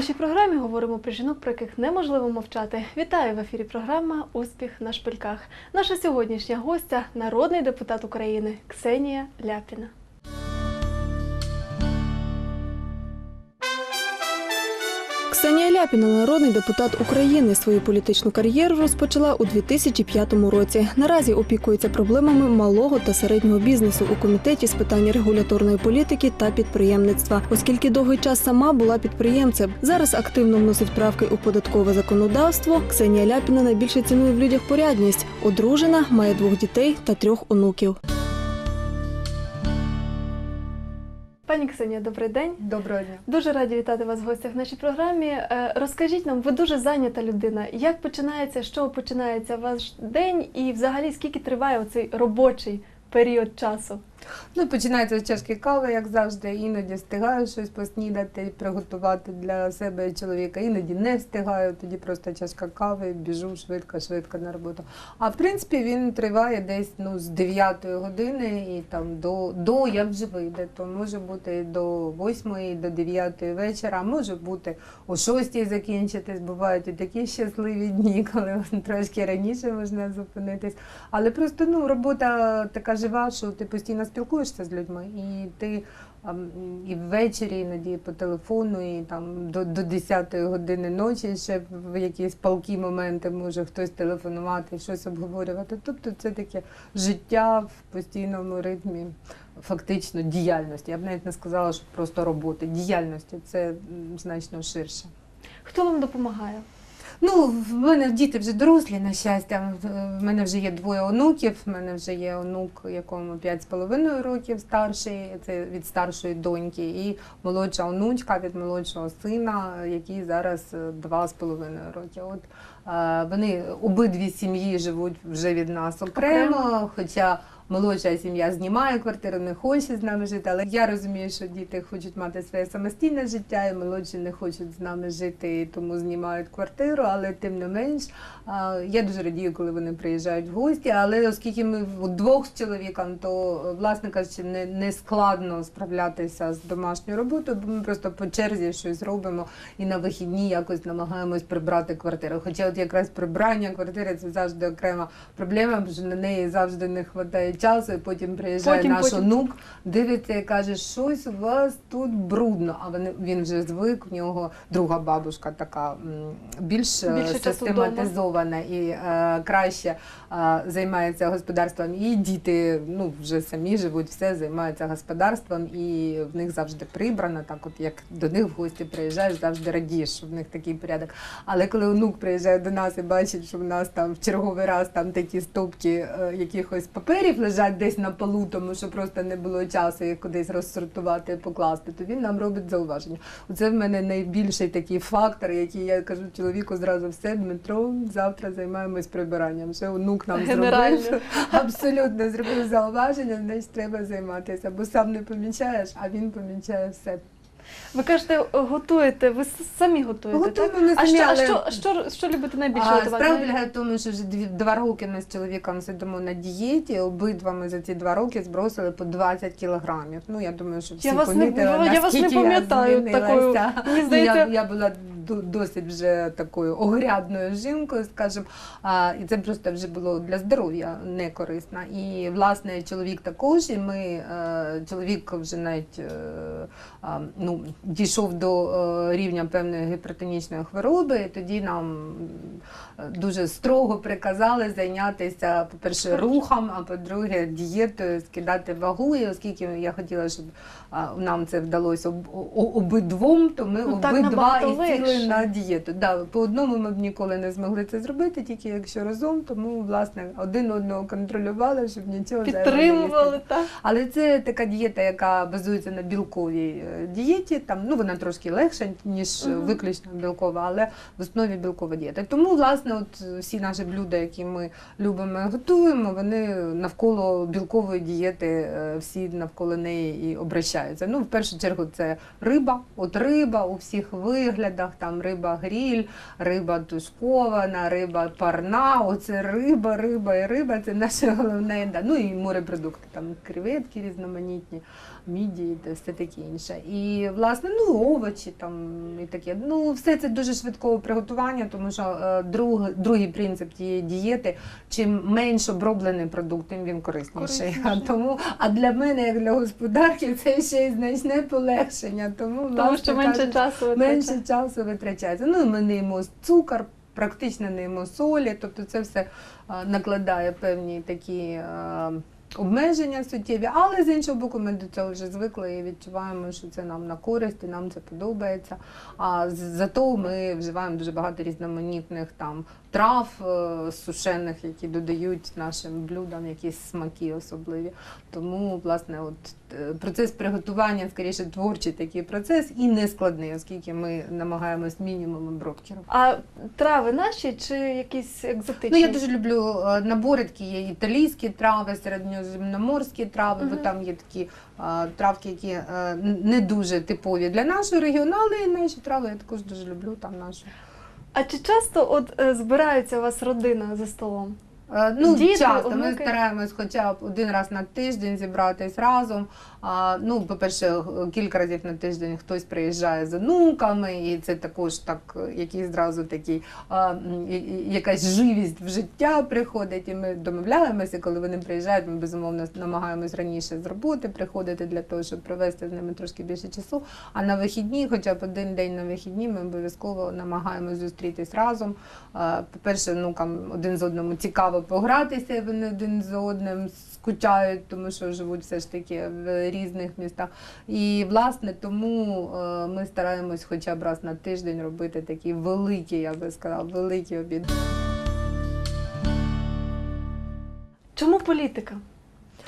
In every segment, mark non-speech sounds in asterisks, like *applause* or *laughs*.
нашій програмі говоримо про жінок, про яких неможливо мовчати. Вітаю в ефірі програма Успіх на шпильках. Наша сьогоднішня гостя народний депутат України Ксенія Ляпіна. Ксенія Ляпіна, народний депутат України, свою політичну кар'єру розпочала у 2005 році. Наразі опікується проблемами малого та середнього бізнесу у комітеті з питань регуляторної політики та підприємництва, оскільки довгий час сама була підприємцем. Зараз активно вносить правки у податкове законодавство. Ксенія Ляпіна найбільше цінує в людях порядність. Одружена, має двох дітей та трьох онуків. Пані Ксенія, добрий день. Доброго дня. Дуже раді вітати вас в гостях в нашій програмі. Е, Розкажіть нам, ви дуже зайнята людина. Як починається, що починається ваш день, і взагалі скільки триває оцей робочий період часу? Ну, починається з чашки кави, як завжди. Іноді встигаю щось поснідати, приготувати для себе чоловіка. Іноді не встигаю, тоді просто чашка кави, біжу швидко, швидко на роботу. А в принципі він триває десь ну, з 9 години і там до, до як вже вийде. То може бути до 8, до 9 вечора, може бути о 6 закінчитись. Бувають і такі щасливі дні, *laughs* коли трошки раніше можна зупинитись. Але просто ну, робота така жива, що ти постійно спілкуєшся з людьми, і ти і ввечері іноді по телефону, і там до, до 10 години ночі ще в якісь палкі моменти може хтось телефонувати, щось обговорювати. Тобто це таке життя в постійному ритмі, фактично діяльності. Я б навіть не сказала, що просто роботи. Діяльності це значно ширше. Хто вам допомагає? Ну, в мене діти вже дорослі, на щастя. В- мене вже є двоє онуків. В мене вже є онук, якому 5,5 років старший, це від старшої доньки, і молодша онучка від молодшого сина, який зараз е, 2,5 роки. От е, вони обидві сім'ї живуть вже від нас окремо, Окремо. хоча. Молодша сім'я знімає квартиру, не хоче з нами жити, але я розумію, що діти хочуть мати своє самостійне життя, і молодші не хочуть з нами жити, тому знімають квартиру. Але тим не менш, я дуже радію, коли вони приїжджають в гості. Але оскільки ми вдвох з чоловіком, то власне кажучи, не, не складно справлятися з домашньою роботою, бо ми просто по черзі щось робимо і на вихідні якось намагаємось прибрати квартиру. Хоча от якраз прибрання квартири це завжди окрема проблема, бо на неї завжди не вистачає часу, і потім приїжджає Потім, наш потім. онук, дивиться і каже, щось у вас тут брудно. А вони він вже звик. В нього друга бабушка така більш е, Більше систематизована і е, краще е, займається господарством. І діти ну вже самі живуть, все займаються господарством, і в них завжди прибрано. Так, от як до них в гості приїжджаєш, завжди радієш, що в них такий порядок. Але коли онук приїжджає до нас і бачить, що в нас там в черговий раз там такі стопки е, якихось паперів лежать десь на полу, тому що просто не було часу їх кудись розсортувати, покласти, то він нам робить зауваження. Оце в мене найбільший такий фактор, який я кажу чоловіку зразу все, Дмитро, завтра займаємось прибиранням. Все онук нам зробив *laughs* абсолютно зробив зауваження, значить треба займатися, бо сам не помічаєш, а він помічає все. Ви кажете, готуєте, ви самі готуєте, так? Готуємо ми А самі, що, а але- що, що, що любите найбільше А, готувати? справа полягає в тому, що вже дві, два роки ми з чоловіком сидимо на дієті. Обидва ми за ці два роки збросили по 20 кілограмів. Ну я думаю, що всі Я вас не- помітили, я вас не наскільки пам'ятаю змінилася. такою. Мені здається- я, я була досить вже такою огрядною жінкою, скажімо. І це просто вже було для здоров'я не корисно. І власне чоловік також. І ми е, чоловік вже навіть е, ну, дійшов до е, рівня певної гіпертонічної хвороби. І тоді нам дуже строго приказали зайнятися, по-перше, рухом, а по-друге, дієтою, скидати вагу. І оскільки я хотіла, щоб нам це вдалося обидвом, то ми Ну, обидва і сіли на дієту. Да, по одному ми б ніколи не змогли це зробити, тільки якщо разом, тому власне один одного контролювали, щоб нічого. Підтримували, так? Але це така дієта, яка базується на білковій е, дієті. Там ну вона трошки легша, ніж Мгм. виключно білкова, але в основі білкова дієта. Тому, власне, от всі наші блюда, які ми любимо готуємо, вони навколо білкової дієти, е, всі навколо неї і обращаються. Ну, в першу чергу, це риба. От риба у всіх виглядах, там риба гріль, риба тушкована, риба парна. Оце риба, риба і риба це наше *laughs* головне. Да. Ну і морепродукти, там креветки різноманітні, мідії та все таке інше. І власне, ну овочі там і таке. Ну, все це дуже швидкого приготування, тому що е, друг, другий принцип тієї дієти, чим менш оброблений продукт, тим він корисніший. А тому, а для мене, як для господарки, це ще й значне полегшення. Тому, Тому власне що менше кажучи, часу менше часу витрачається. Ну, ми не їмо цукор, практично не їмо солі, тобто це все накладає певні такі. Обмеження суттєві, але з іншого боку, ми до цього вже звикли і відчуваємо, що це нам на користь, і нам це подобається. А зато ми вживаємо дуже багато різноманітних там трав е, сушених, які додають нашим блюдам якісь смаки особливі. Тому, власне, от процес приготування скоріше творчий такий процес і не складний, оскільки ми намагаємось мінімум обробки робити. А трави наші чи якісь екзотичні? Ну, я дуже люблю е, набори, такі є італійські трави, середньоземноморські трави, бо там є такі е, травки, які е, н- не дуже типові для нашого регіону, але і наші трави я також дуже люблю там наші. А чи часто от е, збирається у вас родина за столом? Е, Ну, Діти, часто ми онуки? стараємось хоча б один раз на тиждень зібратись разом. А, ну, по-перше, кілька разів на тиждень хтось приїжджає з онуками, і це також так, якийсь зразу такий а, і- і- якась живість в життя приходить. І ми домовляємося, коли вони приїжджають, ми безумовно намагаємось раніше з роботи приходити для того, щоб провести з ними трошки більше часу. А на вихідні, хоча б один день на вихідні, ми обов'язково намагаємось зустрітись разом. А, По-перше, внукам один з одному цікаво погратися, вони один з одним скучають, тому що живуть все ж таки в різних містах. І власне тому е, ми стараємось хоча б раз на тиждень робити такі великі, я би сказала, великі обіди. Чому політика?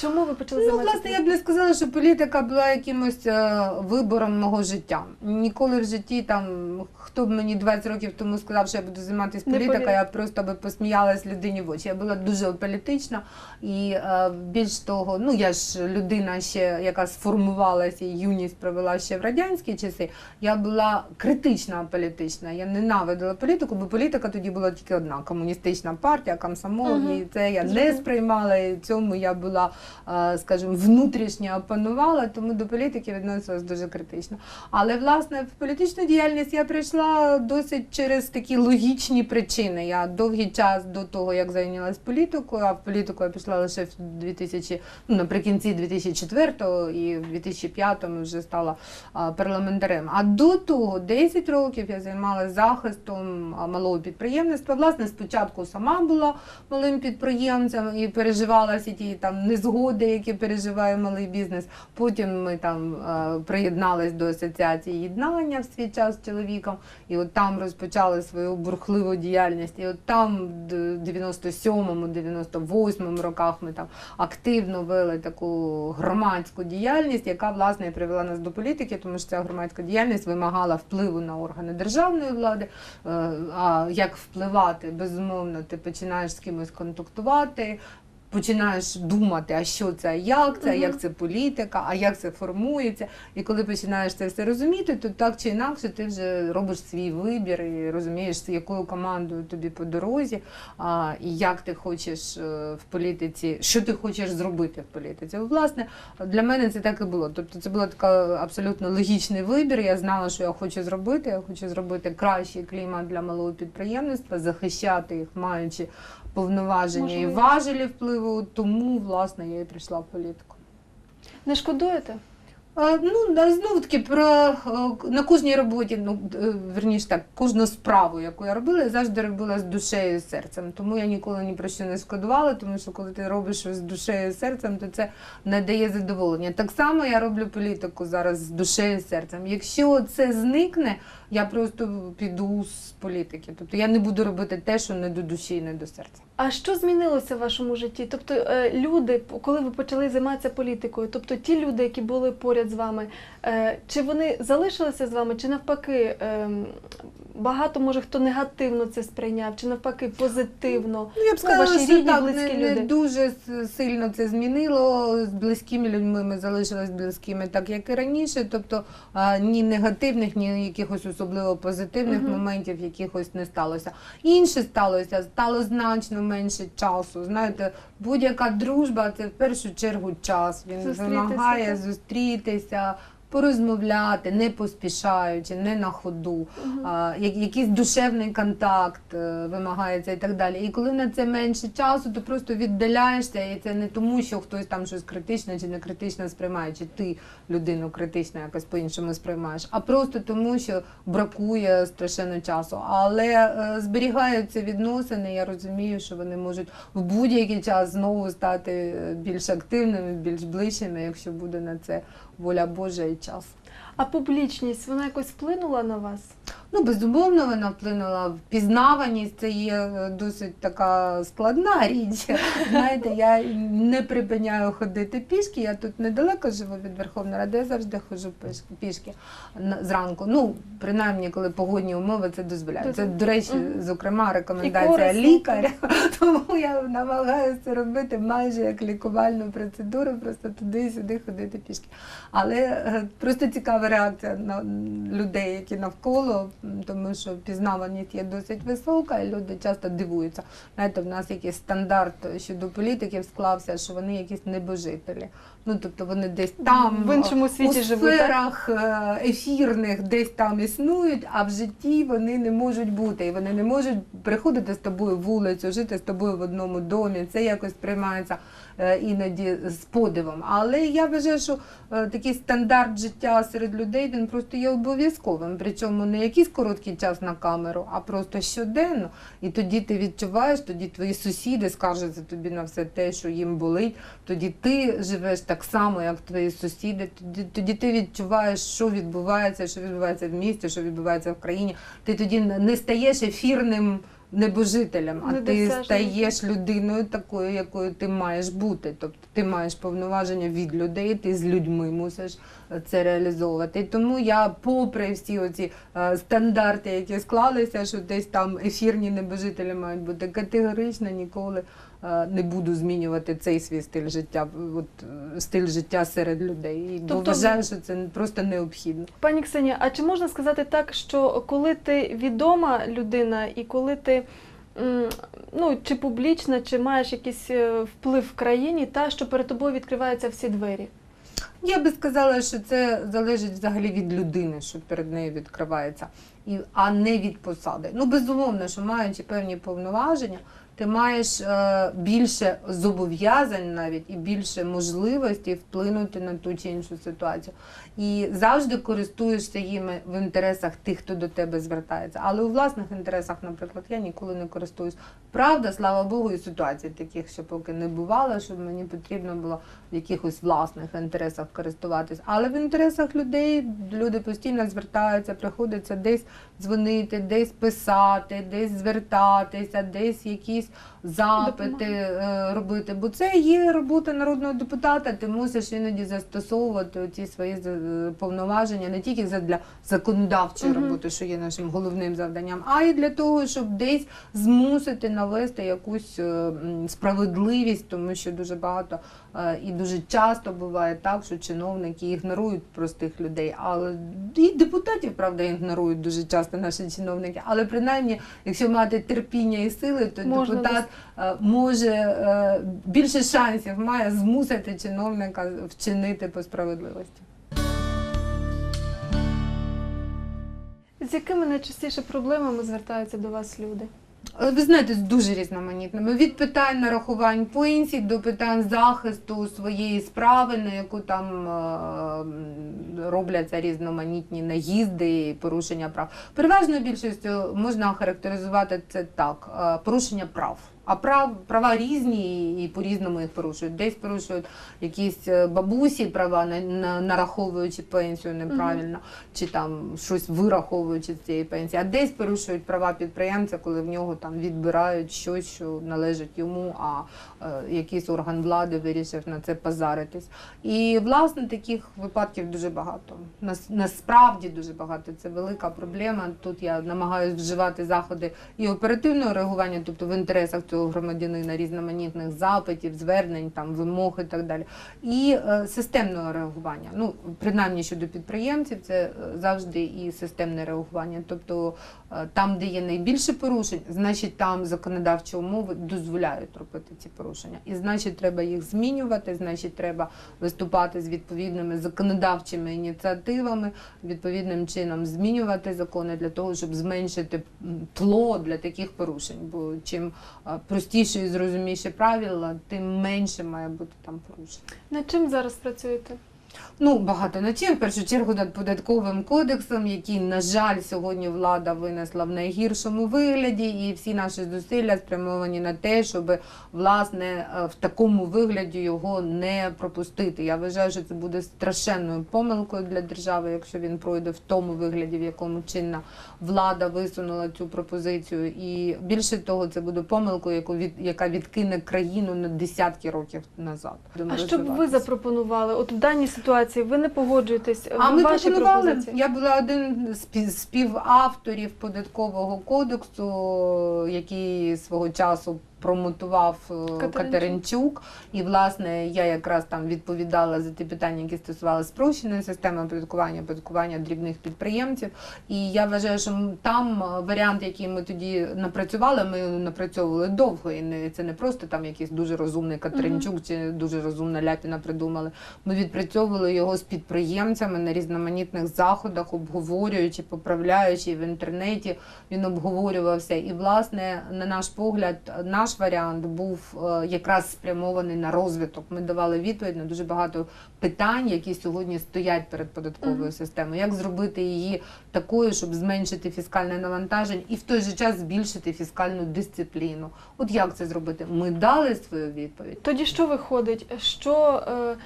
Чому ви почали Ну, власне, я б не сказала, що політика була якимось е, вибором мого життя. Ніколи в житті там хто б мені 20 років тому сказав, що я буду займатися Не політикою, повірю. я просто би посміялась людині в очі. Я була дуже політична і е, більш того, ну я ж людина ще, яка сформувалася і юність провела ще в радянські часи. Я була критична політична. Я ненавидила політику, бо політика тоді була тільки одна комуністична партія, комсомол. Мгм. І це я не сприймала. І цьому я була скажімо, внутрішньо опанувала, тому до політики відносилась дуже критично. Але власне в політичну діяльність я прийшла досить через такі логічні причини. Я довгий час до того, як зайнялась політикою, а в політику я пішла лише в 2000, ну, наприкінці 2004-го і в 2005-му вже стала парламентарем. А до того 10 років я займалася захистом малого підприємництва. Власне, спочатку сама була малим підприємцем і переживала всі ті там незгоди, які переживає малий бізнес. Потім ми там е, приєднались до асоціації єднання в свій час з чоловіком, і от там розпочали свою бурхливу діяльність. І от там в 97-му, 98-му роках ми там активно вели таку громадську діяльність, яка власне привела нас до політики, тому що ця громадська діяльність вимагала впливу на органи державної влади. Е, А як впливати? Безумовно, ти починаєш з кимось контактувати. Починаєш думати, а що це, як це, а як це політика, а як це формується. І коли починаєш це все розуміти, то так чи інакше ти вже робиш свій вибір і розумієш, з якою командою тобі по дорозі, а, і як ти хочеш е, в політиці, що ти хочеш зробити в політиці. Власне, для мене це так і було. Тобто це був така абсолютно логічний вибір. Я знала, що я хочу зробити. Я хочу зробити кращий клімат для малого підприємництва, захищати їх, маючи повноваження і важелі впливу. Тому, власне, я і прийшла в політику. Не шкодуєте? Ну, знову таки, про е, на кожній роботі, ну е, верніше так, кожну справу, яку я робила, я завжди робила з душею і серцем. Тому я ніколи ні про що не шкодувала, тому що коли ти робиш щось з душею і серцем, то це не дає задоволення. Так само я роблю політику зараз з душею і серцем. Якщо це зникне, я просто піду з політики. Тобто я не буду робити те, що не до душі і не до серця. А що змінилося в вашому житті? Тобто е, люди, коли ви почали займатися політикою, тобто ті люди, які були поряд з вами, е, чи вони залишилися з вами, чи навпаки ем, багато може хто негативно це сприйняв, чи навпаки позитивно. Ну, я б Ну, ваші що рідні, так, близькі не, не дуже сильно це змінило. З близькими людьми ми залишились близькими, так як і раніше. Тобто а, ні негативних, ні якихось особливо позитивних Мгм. моментів якихось не сталося. Інше сталося, стало значно менше часу. Знаєте, будь-яка дружба це в першу чергу час. Він Зустрітися, вимагає зустрітися. Порозмовляти, не поспішаючи, не на ходу, а, я- якийсь душевний контакт е, вимагається і так далі. І коли на це менше часу, то просто віддаляєшся, і це не тому, що хтось там щось критично чи не критично сприймає, чи ти людину критично якось по-іншому сприймаєш, а просто тому, що бракує страшенно часу. Але е, зберігаються відносини. Я розумію, що вони можуть в будь-який час знову стати е, більш активними, більш ближчими, якщо буде на це воля Божа і час. А публічність вона якось вплинула на вас? Ну, безумовно, вона вплинула. Впізнаваність це є е, досить така складна *laughs* річ. Знаєте, я не припиняю ходити пішки. Я тут недалеко живу від Верховної Ради, я завжди ходжу пішки зранку. Ну, принаймні, коли погодні умови це дозволяють. Це, до речі, зокрема, рекомендація лікаря. *laughs* Тому я намагаюся робити майже як лікувальну процедуру, просто туди-сюди ходити пішки. Але е, просто цікава реакція на людей, які навколо, тому що пізнаваність є досить висока, і люди часто дивуються. Знаєте, в нас якийсь стандарт щодо політиків склався, що вони якісь небожителі. Ну тобто вони десь там В іншому світі у живуть, сферах е, ефірних десь там існують, а в житті вони не можуть бути. І вони не можуть приходити з тобою вулицю, жити з тобою в одному домі. Це якось приймається е, іноді з подивом. Але я вважаю, що е, такий стандарт життя серед людей він просто є обов'язковим. Причому не якийсь короткий час на камеру, а просто щоденно. І тоді ти відчуваєш, тоді твої сусіди скаржаться тобі на все те, що їм болить. Тоді ти живеш так само, як твої сусіди. Тоді, тоді ти відчуваєш, що відбувається, що відбувається в місті, що відбувається в країні. Ти тоді не стаєш ефірним небожителем, а ти Недосяжним. стаєш людиною такою, якою ти маєш бути. Тобто ти маєш повноваження від людей, ти з людьми мусиш це реалізовувати. Тому я, попри всі оці е, стандарти, які склалися, що десь там ефірні небожителі мають бути, категорично ніколи не буду змінювати цей свій стиль життя, от е, стиль життя серед людей. І бо Тобто- вважаю, що це просто необхідно. Пані Ксенія, а чи можна сказати так, що коли ти відома людина і коли ти ну, чи публічна, чи маєш якийсь е, вплив в країні, та що перед тобою відкриваються всі двері? Я би сказала, що це залежить взагалі від людини, що перед нею відкривається, і, а не від посади. Ну, безумовно, що маючи певні повноваження, ти маєш е, більше зобов'язань навіть і більше можливостей вплинути на ту чи іншу ситуацію. І завжди користуєшся їми в інтересах тих, хто до тебе звертається. Але у власних інтересах, наприклад, я ніколи не користуюсь. Правда, слава Богу, і ситуацій таких, що поки не бувало, щоб мені потрібно було в якихось власних інтересах користуватись. Але в інтересах людей люди постійно звертаються, приходиться десь дзвонити, десь писати, десь звертатися, десь якісь запити е, робити. Бо це є робота народного депутата. Ти мусиш іноді застосовувати ці свої е, повноваження не тільки для законодавчої роботи, що є нашим головним завданням, а й для того, щоб десь змусити навести якусь е, справедливість, тому що дуже багато і дуже часто буває так, що чиновники ігнорують простих людей, але і депутатів, правда, ігнорують дуже часто наші чиновники. Але принаймні, якщо мати терпіння і сили, то Можна депутат е, може е, більше шансів має змусити чиновника вчинити по справедливості. З якими найчастіше проблемами звертаються до вас люди? Е, Ви знаєте, дуже різноманітними. Від питань нарахувань пенсій до питань захисту своєї справи, на яку там е, робляться різноманітні наїзди і порушення прав. Переважно більшістю можна характеризувати це так: е, порушення прав. А прав, права різні і по-різному їх порушують. Десь порушують якісь е, бабусі права, на, на, нараховуючи пенсію неправильно, чи там щось вираховуючи з цієї пенсії, а десь порушують права підприємця, коли в нього там відбирають щось, що належить йому, а е, якийсь орган влади вирішив на це позаритись. І власне таких випадків дуже багато. Нас, насправді дуже багато. Це велика проблема. Тут я намагаюся вживати заходи і оперативного реагування, тобто в інтересах цього громадянина різноманітних запитів, звернень, там вимог і так далі, і е, системного реагування. Ну принаймні щодо підприємців, це е, завжди і системне реагування. Тобто е, там, де є найбільше порушень, значить там законодавчі умови дозволяють робити ці порушення. І значить, треба їх змінювати, значить, треба виступати з відповідними законодавчими ініціативами, відповідним чином змінювати закони для того, щоб зменшити тло для таких порушень. Бо чим простіше і зрозуміше правила, тим менше має бути там порушень. Над чим зараз працюєте? Ну, багато над чим. В першу чергу над податковим кодексом, який, на жаль, сьогодні влада винесла в найгіршому вигляді, і всі наші зусилля спрямовані на те, щоб власне е, в такому вигляді його не пропустити. Я вважаю, що це буде страшенною помилкою для держави, якщо він пройде в тому вигляді, в якому чинна влада висунула цю пропозицію. І більше того, це буде помилкою, яку від яка відкине країну на десятки років назад. А що б ви запропонували? От в даній ситуації ви не погоджуєтесь. А ми ваші пропонували. пропозиції? Я була один з спів- співавторів податкового кодексу, який свого часу промотував е, Катеринчук. Катеринчук. І власне я якраз там відповідала за ті питання, які стосувалися спрощеної системи оподаткування, оподаткування дрібних підприємців. І я вважаю, що там е, варіант, який ми тоді напрацювали, ми напрацьовували довго. І не це не просто там якийсь дуже розумний Катеринчук чи дуже розумна Ляпіна придумали. Ми відпрацьовували його з підприємцями на різноманітних заходах, обговорюючи, поправляючи в інтернеті. Він обговорювався. І, власне, на наш погляд, наш варіант був е, якраз спрямований на розвиток. Ми давали відповідь на дуже багато питань, які сьогодні стоять перед податковою системою. Як зробити її такою, щоб зменшити фіскальне навантаження і в той же час збільшити фіскальну дисципліну? От як це зробити? Ми дали свою відповідь. Тоді що виходить? Що е,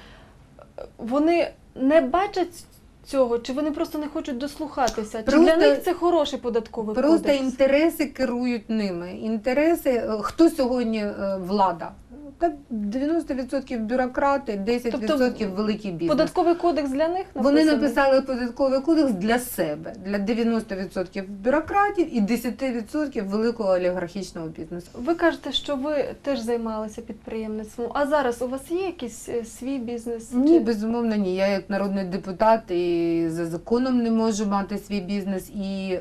вони не бачать цього, чи вони просто не хочуть дослухатися? Чи для них це хороший податковий Просто кодекс? інтереси керують ними. Інтереси, е, хто сьогодні е, влада? Та 90% бюрократи, 10% великий бізнес. Податковий кодекс для них Вони написали податковий кодекс для себе, для 90% бюрократів і 10% великого олігархічного бізнесу. Ви кажете, що ви теж займалися підприємництвом. А зараз у вас є якийсь е, свій бізнес? Ні, Чи- безумовно, ні. Я як народний депутат і за законом не можу мати свій бізнес, і е,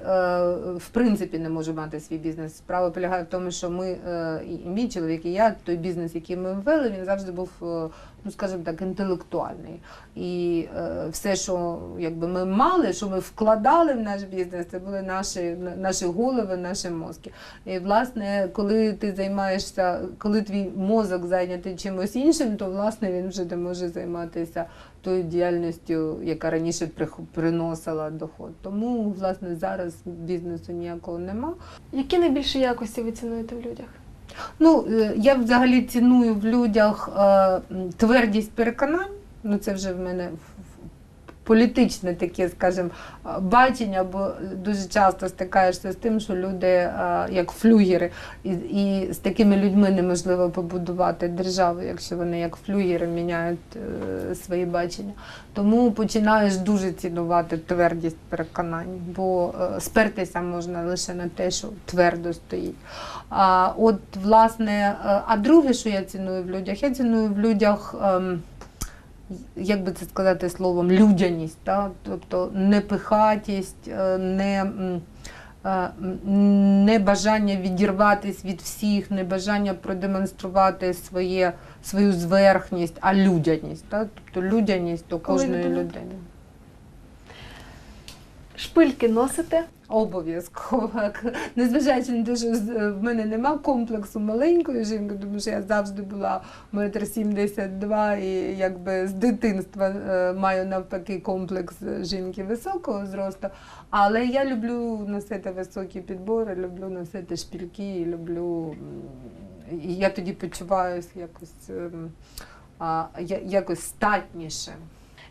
в принципі не можу мати свій бізнес. Справа полягає в тому, що ми, е, і мій чоловік, і я, той бізнес, який ми ввели, він завжди був, е, ну скажімо так, інтелектуальний. І е, все, що якби ми мали, що ми вкладали в наш бізнес, це були наші, наші голови, наші мозки. І власне, коли ти займаєшся, коли твій мозок зайнятий чимось іншим, то власне він вже не може займатися тою діяльністю, яка раніше приносила доход. Тому власне зараз бізнесу ніякого нема. Які найбільші якості ви цінуєте в людях? Ну е, я взагалі ціную в людях е, твердість переконань. Ну це вже в мене політичне таке, скажімо, е, бачення, бо дуже часто стикаєшся з тим, що люди як флюгери, і, і з такими людьми неможливо побудувати державу, якщо вони як флюгери міняють свої бачення. Тому починаєш дуже цінувати твердість переконань, бо спертися можна лише на те, що твердо стоїть. А от власне, е, а друге, що я ціную в людях, я ціную в людях. ем, Як би це сказати словом, людяність, та? тобто непихатість, е, не, е, бажання відірватися від всіх, не бажання продемонструвати своє, свою зверхність, а людяність. Та? Тобто людяність до кожної людини. Шпильки носите? Обов'язково. Незважаючи на те, що з- в мене нема комплексу маленької жінки, тому що я завжди була метр сімдесят два і якби з дитинства е, маю навпаки комплекс жінки високого зросту. Але я люблю носити високі підбори, люблю носити шпільки, люблю і я тоді почуваюся якось, ем, якось статніше.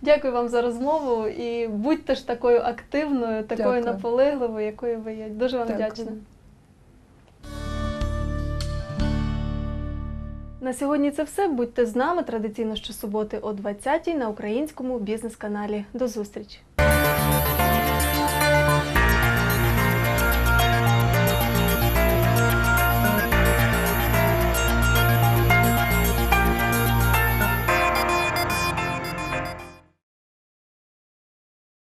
Дякую вам за розмову і будьте ж такою активною, такою Дякую. наполегливою, якою ви є. Дуже вам Дякую. вдячна. На сьогодні це все. Будьте з нами традиційно щосуботи о 20-й на українському бізнес-каналі. До зустрічі!